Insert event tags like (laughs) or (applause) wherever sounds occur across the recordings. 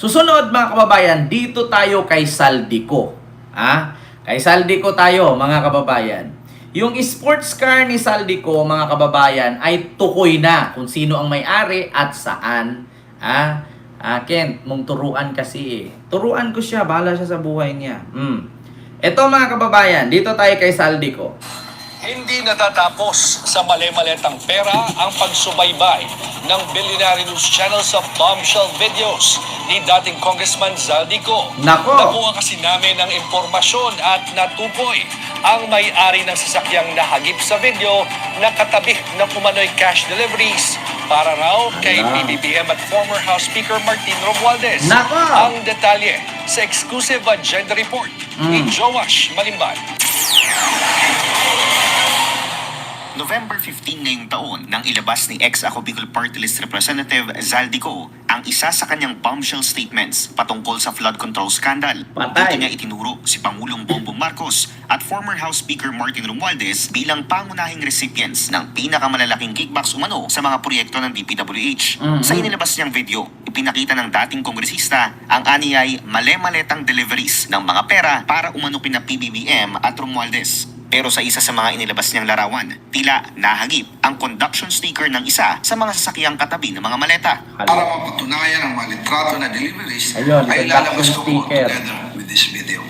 Susunod mga kababayan, dito tayo kay Saldico. Ha? Kay Saldico tayo mga kababayan. Yung sports car ni Saldico mga kababayan ay tukoy na kung sino ang may-ari at saan. Ha? Ah, Kent, mong turuan kasi eh. Turuan ko siya, bahala siya sa buhay niya. Hmm. Ito mga kababayan, dito tayo kay Saldico. Hindi natatapos sa mali-maletang pera ang pagsubaybay ng Billionaire News Channel sa bombshell videos ni dating Congressman Zaldico. Nako! Nakuha kasi namin ng impormasyon at natukoy ang may-ari ng sasakyang nahagip sa video na katabi ng umano'y cash deliveries para raw kay Ala. PBBM at former House Speaker Martin Romualdez. Nako! Ang detalye sa exclusive agenda report ni Mm. Joash Malimban. November 15 ngayong taon nang ilabas ni ex-Ako Bicol Party List Representative Zaldico ang isa sa kanyang bombshell statements patungkol sa flood control scandal. Patay. Dito niya itinuro si Pangulong Bongbong Marcos at former House Speaker Martin Romualdez bilang pangunahing recipients ng pinakamalalaking kickbacks umano sa mga proyekto ng DPWH. Mhm. Sa inilabas niyang video, ipinakita ng dating kongresista ang aniyay male-maletang deliveries ng mga pera para umano kina PBBM at Romualdez. Pero sa isa sa mga inilabas niyang larawan, tila nahagip ang conduction sticker ng isa sa mga sasakyang katabi ng mga maleta. Para mapatunayan ang mga litrato na deliveries Ayun, ay conduction lalabas ko po sticker. together with this video.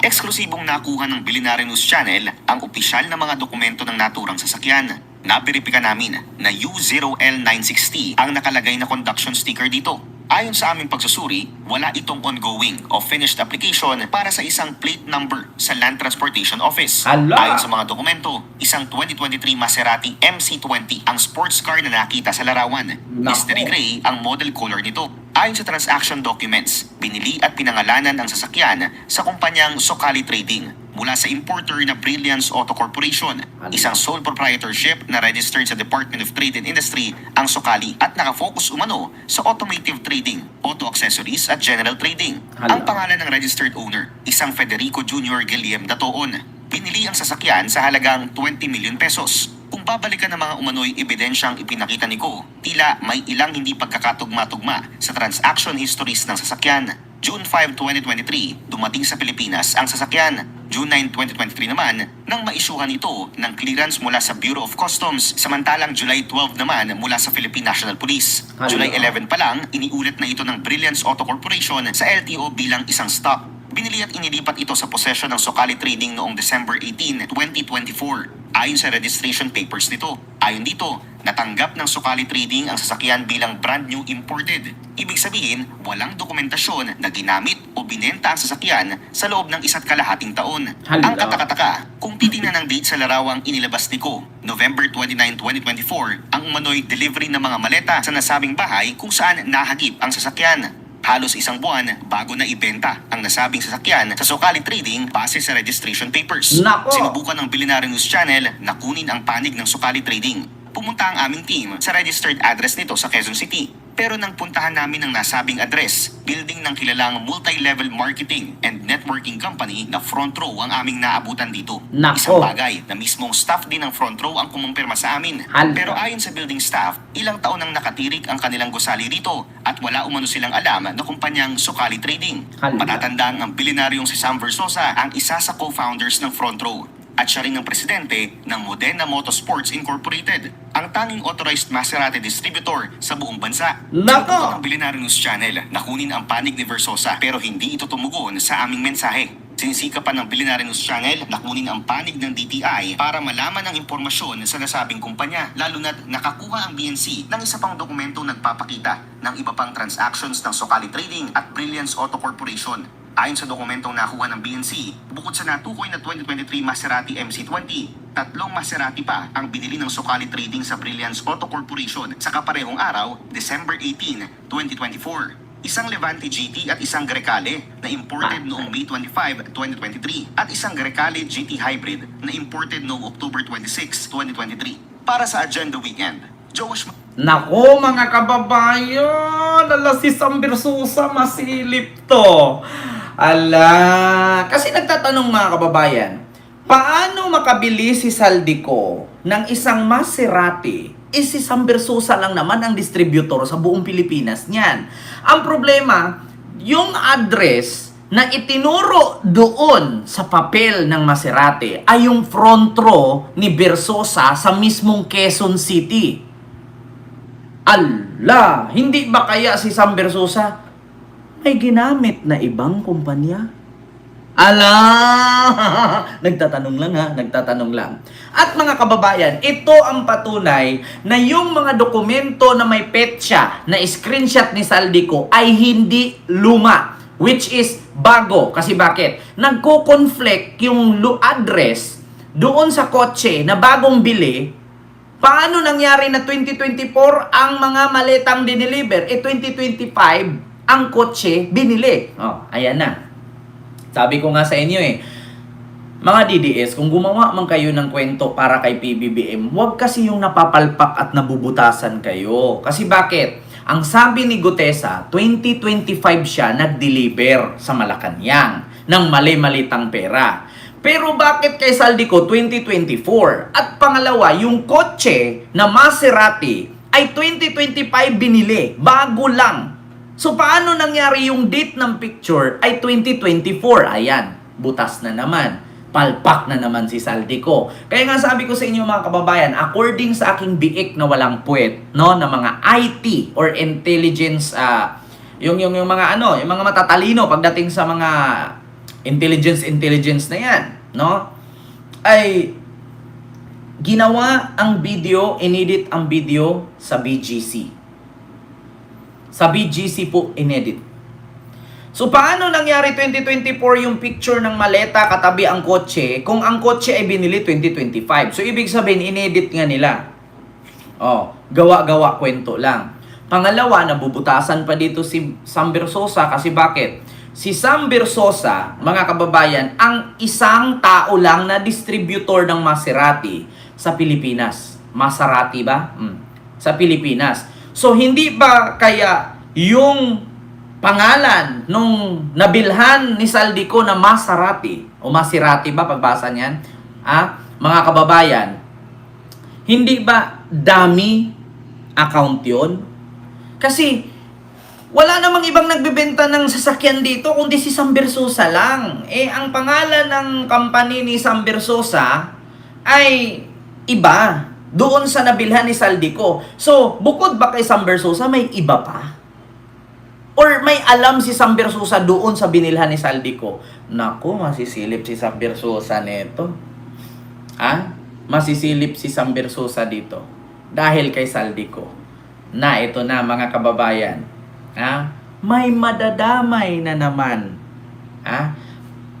Eksklusibong nakuha ng Billionaire News Channel ang opisyal na mga dokumento ng naturang sasakyan. Naberipika namin na U0L960 ang nakalagay na conduction sticker dito. Ayon sa aming pagsusuri, wala itong ongoing o finished application para sa isang plate number sa Land Transportation Office. Hala! Ayon sa mga dokumento, isang 2023 Maserati MC20 ang sports car na nakita sa larawan. Nako. Mystery gray ang model color nito. Ayon sa transaction documents, binili at pinangalanan ang sasakyan sa kumpanyang Sokali Trading mula sa importer na Brilliance Auto Corporation. Isang sole proprietorship na registered sa Department of Trade and Industry ang Sokali at nakafocus umano sa automotive trading, auto accessories at general trading. Hala. Ang pangalan ng registered owner, isang Federico Jr. Guillem Datoon. Pinili ang sasakyan sa halagang 20 million pesos. Kung babalikan ng mga umano'y ebidensyang ipinakita ni Go, tila may ilang hindi pagkakatugma-tugma sa transaction histories ng sasakyan. June 5, 2023, dumating sa Pilipinas ang sasakyan. June 9, 2023 naman, nang maisyuhan ito ng clearance mula sa Bureau of Customs, samantalang July 12 naman mula sa Philippine National Police. July 11 pa lang, iniulit na ito ng Brilliance Auto Corporation sa LTO bilang isang stock. Binili at inilipat ito sa posesyon ng Sokali Trading noong December 18, 2024. Ayon sa registration papers nito. Ayon dito, natanggap ng Sokali Trading ang sasakyan bilang brand new imported. Ibig sabihin, walang dokumentasyon na ginamit o binenta ang sasakyan sa loob ng isa't kalahating taon. Hala. Ang katakataka, kung titingnan ang date sa larawang inilabas ni Ko, November 29, 2024, ang umano'y delivery ng mga maleta sa nasabing bahay kung saan nahagip ang sasakyan. Halos isang buwan bago na ibenta ang nasabing sasakyan sa Sokali Trading base sa registration papers. Nako! Sinubukan ng Billionaire News Channel na kunin ang panig ng Sokali Trading. Pumunta ang aming team sa registered address nito sa Quezon City. Pero nang puntahan namin ang nasabing address, building ng kilalang multi-level marketing and networking company na Front Row ang aming naabutan dito. Nako! Isang bagay na mismong staff din ng Front Row ang kumumpirma sa amin. Hala. Pero ayon sa building staff, ilang taon nang nakatirik ang kanilang gusali rito at wala umano silang alam na kumpanyang Sokali Trading. Hala. Matatandang ang bilyonaryong si Sam Versosa ang isa sa co-founders ng Front Row at siya rin ang presidente ng Modena Motorsports Incorporated, ang tanging authorized Maserati distributor sa buong bansa. Nako! Sinubukan ng Billionaire News Channel na kunin ang panig ni Versosa pero hindi ito tumugon sa aming mensahe. Sinisikapan ng Billionaire News Channel na kunin ang panig ng DTI para malaman ang impormasyon sa nasabing kumpanya lalo na't nakakuha ang BNC ng isa pang dokumentong nagpapakita ng iba pang transactions ng Sokali Trading at Brilliance Auto Corporation. Ayon sa dokumentong nakuha ng BNC, bukod sa natukoy na 2023 Maserati MC20, tatlong Maserati pa ang binili ng Sokali Trading sa Brilliance Auto Corporation sa kaparehong araw, December 18, 2024. Isang Levante GT at isang Grecale na imported noong May 25, 2023 at isang Grecale GT Hybrid na imported noong October 26, 2023. Para sa Agenda Weekend, Josh Nako mga kababayan, ala si Sam Versosa masilip to. Ala, kasi nagtatanong mga kababayan, paano makabili si Saldico ng isang Maserati? Eh si Sam lang naman ang distributor sa buong Pilipinas niyan. Ang problema, yung address na itinuro doon sa papel ng Maserati ay yung front row ni Versosa sa mismong Quezon City. Allah! Hindi ba kaya si Sam Versosa may ginamit na ibang kumpanya? Ala! (laughs) nagtatanong lang ha, nagtatanong lang. At mga kababayan, ito ang patunay na yung mga dokumento na may petsa na screenshot ni Saldico ay hindi luma. Which is bago. Kasi bakit? Nagko-conflict yung address doon sa kotse na bagong bili Paano nangyari na 2024 ang mga maletang dineliver? Eh 2025, ang kotse binili. Oh, ayan na. Sabi ko nga sa inyo eh, mga DDS, kung gumawa man kayo ng kwento para kay PBBM, huwag kasi yung napapalpak at nabubutasan kayo. Kasi bakit? Ang sabi ni Gutesa, 2025 siya nag-deliver sa Malacanang ng mali-malitang pera. Pero bakit kay Saldico 2024? At pangalawa, yung kotse na Maserati ay 2025 binili, bago lang. So paano nangyari yung date ng picture ay 2024? Ayan, butas na naman. Palpak na naman si Saldico. Kaya nga sabi ko sa inyo mga kababayan, according sa aking biik na walang puwet, no, na mga IT or intelligence ah yung yung yung mga ano, yung mga matatalino pagdating sa mga intelligence intelligence na 'yan, no? Ay ginawa ang video, inedit ang video sa BGC. Sa BGC po inedit. So paano nangyari 2024 yung picture ng maleta katabi ang kotse kung ang kotse ay binili 2025? So ibig sabihin inedit nga nila. Oh, gawa-gawa kwento lang. Pangalawa, nabubutasan pa dito si Sam Bersosa kasi bakit? Si Sam Bersosa, mga kababayan, ang isang tao lang na distributor ng Maserati sa Pilipinas. Maserati ba? Hmm. Sa Pilipinas. So hindi ba kaya yung pangalan nung nabilhan ni Saldico na Maserati o Maserati ba pagbasa niyan? Ah, mga kababayan, hindi ba dummy account yun? Kasi wala namang ibang nagbebenta ng sasakyan dito kundi si Sam Bersosa lang. Eh, ang pangalan ng company ni Sam Bersosa ay iba doon sa nabilhan ni Saldico. So, bukod ba kay Sam Bersosa, may iba pa? Or may alam si Sam Bersosa doon sa binilhan ni Saldico? Naku, masisilip si Sam Bersosa neto. Ha? Masisilip si Sam Bersosa dito. Dahil kay Saldico. Na ito na mga kababayan. Ha? May madadamay na naman. Ha?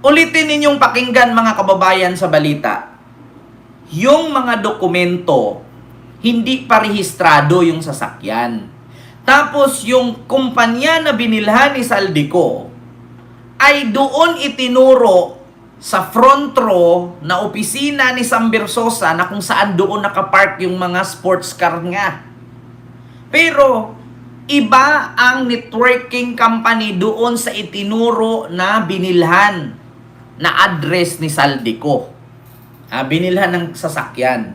Ulitin ninyong pakinggan mga kababayan sa balita. Yung mga dokumento, hindi parehistrado yung sasakyan. Tapos yung kumpanya na binilhan ni Saldico ay doon itinuro sa front row na opisina ni Sam Bersosa na kung saan doon nakapark yung mga sports car nga. Pero iba ang networking company doon sa itinuro na binilhan na address ni Saldico. Ah, binilhan ng sasakyan.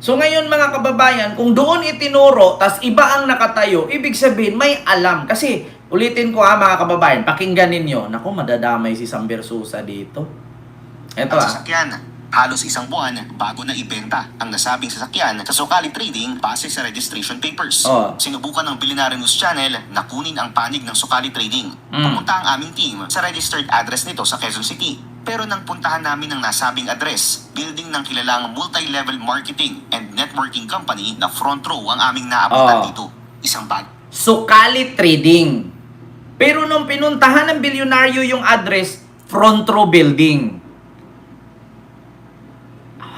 So ngayon mga kababayan, kung doon itinuro, tas iba ang nakatayo, ibig sabihin may alam. Kasi ulitin ko ha mga kababayan, pakinggan ninyo. Naku, madadamay si Sam Bersusa dito. Ito Ang ah. sasakyan, halos isang buwan bago na ibenta ang nasabing sasakyan sa Sukali Trading base sa registration papers. Oh. Sinubukan ng Billionaire News Channel na kunin ang panig ng Sukali Trading. Mm. Pumunta ang aming team sa registered address nito sa Quezon City. Pero nang puntahan namin ang nasabing address, building ng kilalang multi-level marketing and networking company na front row ang aming naabutan Oh. dito. Isang bag Sukali Trading. Pero nung pinuntahan ng bilyonaryo yung address, front row building.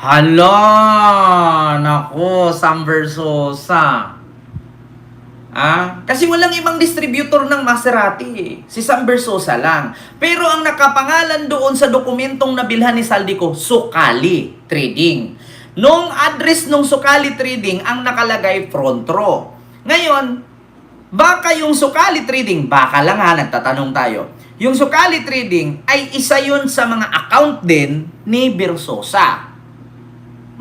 Hala! Nako, Sam Versosa. Ah, kasi walang ibang distributor ng Maserati eh. Si Sam Versosa lang. Pero ang nakapangalan doon sa dokumentong nabilhan ni Saldico, Sukali Trading. Nung address nung Sukali Trading, ang nakalagay front row. Ngayon, baka yung Sukali Trading, baka lang ha, nagtatanong tayo. Yung Sukali Trading ay isa yun sa mga account din ni Versosa.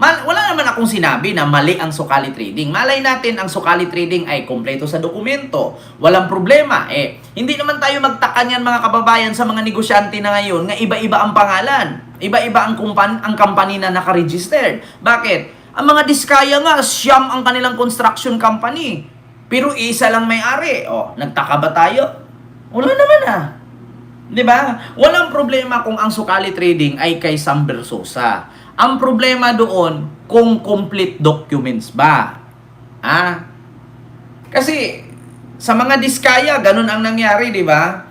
Mal- wala naman akong sinabi na mali ang sukali trading. Malay natin ang sukali trading ay kompleto sa dokumento. Walang problema. Eh, hindi naman tayo magtaka niyan mga kababayan sa mga negosyante na ngayon nga iba-iba ang pangalan. Iba-iba ang, kumpan ang company na nakaregistered. Bakit? Ang mga diskaya nga, siyam ang kanilang construction company. Pero isa lang may-ari. O, nagtaka ba tayo? Wala naman ah. 'Di ba? Walang problema kung ang sukali trading ay kay Sam Versosa. Ang problema doon kung complete documents ba. Ah? Kasi sa mga diskaya, ganun ang nangyari, 'di ba?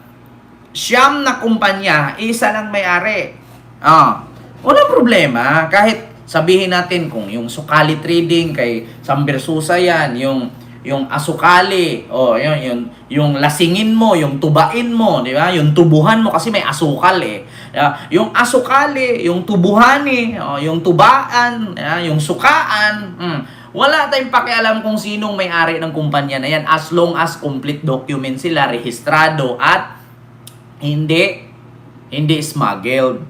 Siyam na kumpanya, isa lang may-ari. Ah, walang problema kahit sabihin natin kung yung sukali trading kay Sam Versosa yan, yung yung asukali, o yun, yun, yung lasingin mo, yung tubain mo, di ba? Yung tubuhan mo kasi may asukal eh. Ah, Yung asukali, yung tubuhani, o yung tubaan, ah, yung sukaan, mm, wala tayong pakialam kung sinong may-ari ng kumpanya na yan as long as complete document sila, rehistrado at hindi hindi smuggled.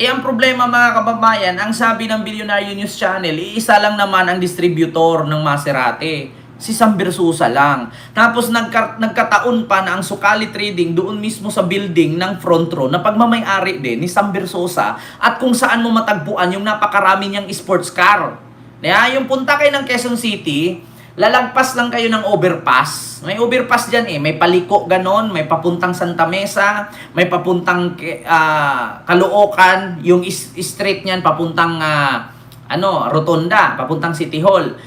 Eh, ang problema mga kababayan, ang sabi ng Billionaire News Channel, iisa lang naman ang distributor ng Maserati. Si Sam Versosa lang. Tapos nagka, nagkataon pa na ang Sukali Trading doon mismo sa building ng front row na pagmamayari din ni Sam Versosa at kung saan mo matagpuan yung napakarami niyang sports car. Kaya yung punta kayo ng Quezon City, lalagpas lang kayo ng overpass. May overpass dyan eh. May paliko ganon, may papuntang Santa Mesa, may papuntang ah, Caloocan, yung street niyan papuntang ah, ano, Rotonda, papuntang City Hall.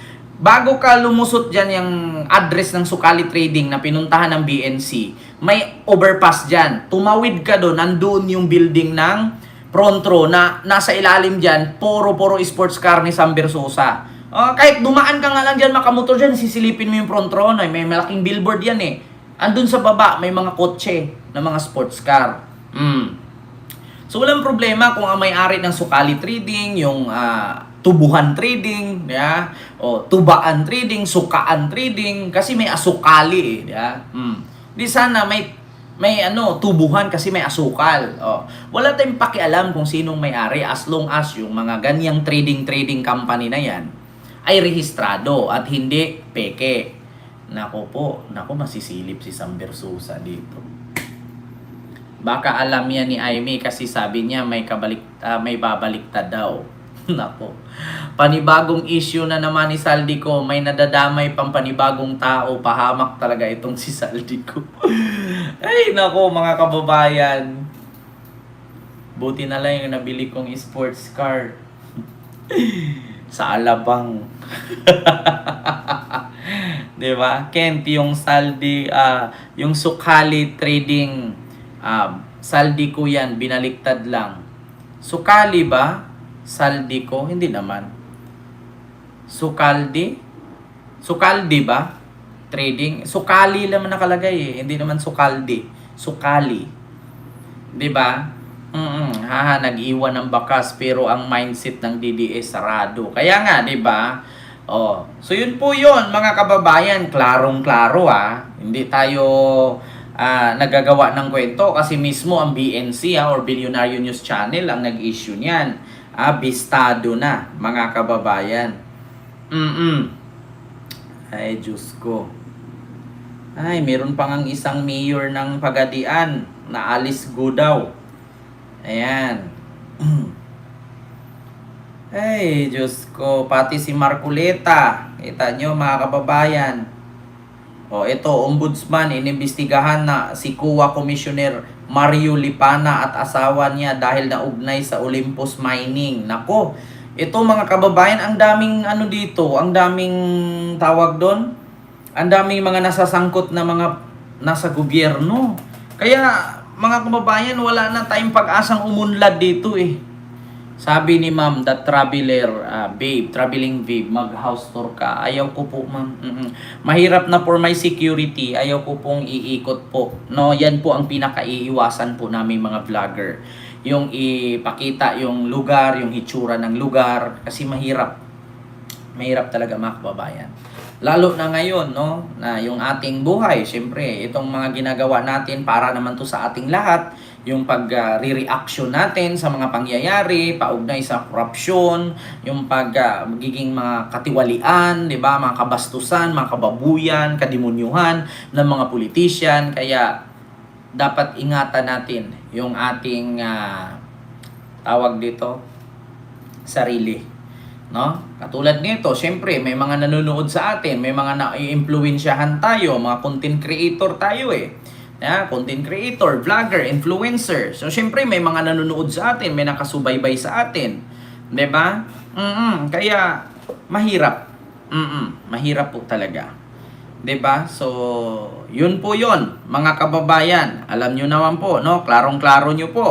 Bago ka lumusot dyan yung address ng Sukali Trading na pinuntahan ng BNC, may overpass dyan. Tumawid ka doon, nandoon yung building ng Prontro na nasa ilalim dyan, puro-puro sports car ni Sam Versosa. Ah, kahit dumaan ka nga lang dyan, makamotor dyan, sisilipin mo yung Prontro na may malaking billboard yan eh. Andun sa baba, may mga kotse na mga sports car. Mm. So walang problema kung ang may-ari ng Sukali Trading, yung ah, Tubuhan Trading, ya, o Tubaan Trading, Sukaan Trading kasi may asukali ya. Mm. Di sana may may ano, tubuhan kasi may asukal. Oh. Wala tayong pakialam kung sinong may-ari as long as yung mga ganyang trading trading company na yan ay rehistrado at hindi peke. Nako po, nako masisilip si Sam Versosa dito. Baka alam niya ni Aimee kasi sabi niya may kabalik ah, may babaliktad daw. (laughs) Nako. Panibagong issue na naman ni Saldico. May nadadamay pang panibagong tao. Pahamak talaga itong (laughs) si Saldico. (laughs) Ay, nako mga kababayan. Buti na lang yung nabili kong sports car. Sa Alabang. 'Di ba? Kent yung Saldi ah yung Sukali Trading ah Saldi ko yan binaliktad lang. Sukali ba? Saldi ko? Hindi naman. Sukaldi? Sukaldi ba? Trading? Sukali lang nakalagay eh. Hindi naman sukaldi. Sukali. 'Di ba? Mm, haha, nag-iwan ng bakas pero ang mindset ng DDS sarado. Kaya nga, 'di ba? Oh, so yun po 'yon, mga kababayan, klarong-klaro ah. Hindi tayo ah, nagagawa ng kwento kasi mismo ang BNC ah, or Billionaire News Channel ang nag-issue niyan. Ah, bistado na, mga kababayan. Mm. Ay, Diyos ko. Ay, meron pang ang isang mayor ng Pagadian na Alice Gudaw. Ayan. (clears throat) Ay, Diyos ko. Pati si Marculeta. Kita nyo, mga kababayan. O, ito, ombudsman, inimbestigahan na si Kuwa Commissioner Mario Lipana at asawa niya dahil naugnay sa Olympus Mining. Nako, ito mga kababayan, ang daming ano dito, ang daming tawag doon, ang daming mga nasasangkot na mga nasa gobyerno. Kaya, mga kababayan, wala na tayong pag-asang umunlad dito eh. Sabi ni ma'am, that traveler, ah, babe, traveling babe, mag-house tour ka. Ayaw ko po, ma'am. Mm-mm. Mahirap na for my security. Ayaw ko pong iikot po. No, yan po ang pinakaiiwasan po namin mga vlogger. Yung ipakita yung lugar, yung hitsura ng lugar. Kasi mahirap. Mahirap talaga mga kababayan. Lalo na ngayon, no, na yung ating buhay, syempre, itong mga ginagawa natin para naman to sa ating lahat, yung pag-re-reaction natin sa mga pangyayari, paugnay sa korupsyon, yung pag ah, magiging mga katiwalian, 'di ba, mga kabastusan, mga kababuyan, kadimunyuhan ng mga politician, kaya dapat ingatan natin yung ating ah, tawag dito sarili no? Katulad nito, syempre may mga nanonood sa atin, may mga na-influensyahan tayo, mga content creator tayo eh. Yeah, content creator, vlogger, influencer. So syempre may mga nanonood sa atin, may nakasubaybay sa atin. ba? Mm. Kaya mahirap. Mm. Mahirap po talaga. 'Di ba? So, yun po 'yon, mga kababayan. Alam niyo naman po, no? Klarong-klaro niyo po.